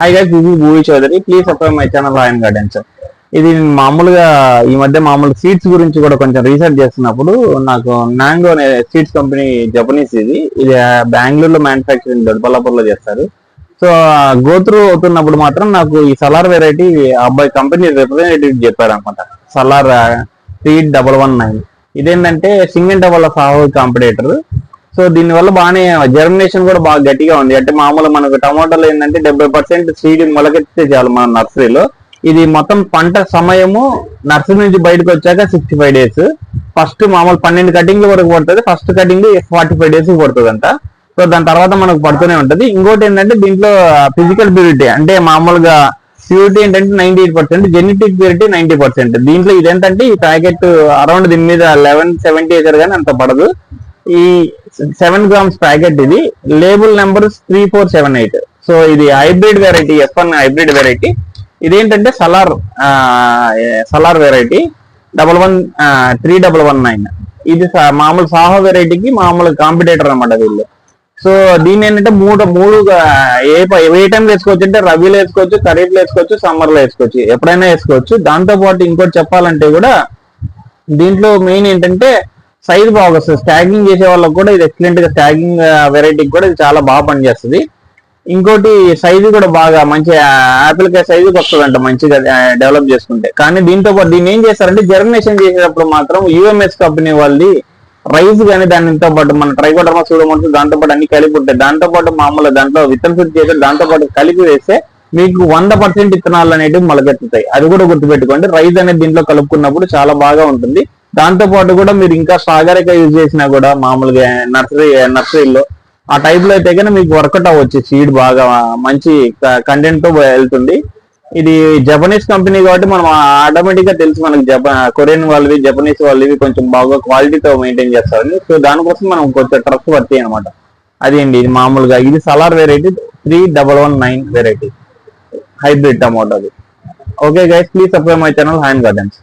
Hi guys this is Bhuvi Chowdary please subscribe my channel hi gardens ఇది నేను మామూలుగా ఈ మధ్య మామూలు సీడ్స్ గురించి కూడా కొంచెం రీసెర్చ్ చేస్తున్నప్పుడు నాకు మ్యాంగో అనే సీడ్స్ కంపెనీ జపనీస్ ఇది. ఇది బెంగళూరులో మ్యానుఫ్యాక్చరింగ్ దొడ్బల్లాపూర్లో చేస్తారు. సో గోత్రు అవుతున్నప్పుడు మాత్రం నాకు ఈ సలార్ వెరైటీ అబ్బాయి కంపెనీ రిప్రజెంటేటివ్ చెప్పారు అనమాట Salar three double one nine ఇదేంటంటే single double Saaho competitor so దీని వల్ల బాగానే జర్మినేషన్ కూడా బాగా గట్టిగా ఉంది. అంటే మామూలు మనకు టమాటోలు ఏంటంటే డెబ్బై పర్సెంట్ సీడ్ మొలకెత్తితే చాలు మన నర్సరీలో. ఇది మొత్తం పంట సమయము నర్సరీ నుంచి బయటకు వచ్చాక సిక్స్టీ ఫైవ్ డేస్ ఫస్ట్ మామూలు పన్నెండు కటింగ్ల వరకు పడుతుంది. First cutting forty five days పడుతుంది అంట సో దాని తర్వాత మనకు పడుతూనే ఉంటది. ఇంకోటి ఏంటంటే దీంట్లో ఫిజికల్ ప్యూరిటీ అంటే మామూలుగా ప్యూరిటీ ఏంటంటే ninety eight percent genetic purity ninety percent దీంట్లో ఇదేంటంటే ఈ ప్యాకెట్ అరౌండ్ దీని మీద లెవెన్ సెవెంటీ వేసారు కానీ అంత పడదు. ఈ సెవెన్ గ్రామ్స్ ప్యాకెట్ ఇది. Label number three four seven eight so ఇది hybrid variety F one hybrid variety ఇదేంటంటే Salar Salar variety double one three double one nine ఇది సా- మామూలు సాహో వెరైటీకి మామూలు కాంపిటేటర్ అనమాట వీళ్ళు. సో దీన్ని ఏంటంటే మూడు మూడు ఏ ఏ టైం వేసుకోవచ్చు అంటే రబీలో వేసుకోవచ్చు ఖరీఫ్లో వేసుకోవచ్చు సమ్మర్లో వేసుకోవచ్చు. ఎప్పుడైనా వేసుకోవచ్చు. దాంతో పాటు ఇంకోటి చెప్పాలంటే కూడా దీంట్లో మెయిన్ ఏంటంటే సైజ్ బాగా వస్తుంది స్టాగింగ్ చేసే వాళ్ళకి కూడా ఇది ఎక్సలెంట్గా స్టాగింగ్ వెరైటీకి కూడా ఇది చాలా బాగా పనిచేస్తుంది. ఇంకోటి సైజు కూడా బాగా మంచి యాపిల్ కాయ సైజుకి వస్తుందంట మంచిగా డెవలప్ చేసుకుంటే. కానీ దీంతో పాటు దీన్ని ఏం చేస్తారంటే జర్మినేషన్ చేసేటప్పుడు మాత్రం యుఎంఎస్ కంపెనీ వాళ్ళది రైస్ కానీ దానితో పాటు మన ట్రైకోడర్మా సూడోమోన్స్ దాంతో పాటు అన్ని కలిపి ఉంటాయి దాంతో పాటు మామూలు దాంట్లో విత్తన శుద్ధి చేసి దాంతో పాటు కలిపి వేస్తే మీకు వంద పర్సెంట్ విత్తనాలు అనేటివి మొలకెత్తుతాయి. అది కూడా గుర్తుపెట్టుకోండి. రైస్ అనేది దీంట్లో కలుపుకున్నప్పుడు చాలా బాగా ఉంటుంది. దాంతో పాటు కూడా మీరు ఇంకా సాగరిక యూజ్ చేసినా కూడా మామూలుగా నర్సరీ నర్సరీలో ఆ టైప్లో అయితే కానీ మీకు వర్కౌట్ అవ్వచ్చు సీడ్ బాగా మంచి కంటెంట్తో వెళ్తుంది. ఇది జపనీస్ కంపెనీ కాబట్టి మనం ఆటోమేటిక్గా తెలుసు మనకి జప కొరియన్ వాళ్ళవి జపనీస్ వాళ్ళవి కొంచెం బాగా క్వాలిటీతో మెయింటైన్ చేస్తారని సో దానికోసం మనం కొంచెం ట్రస్ట్ పడతాయి అనమాట అదేంటి ఇది మామూలుగా ఇది Salar variety three double one nine variety hybrid tomato అది. Okay guys please subscribe my channel hand gardens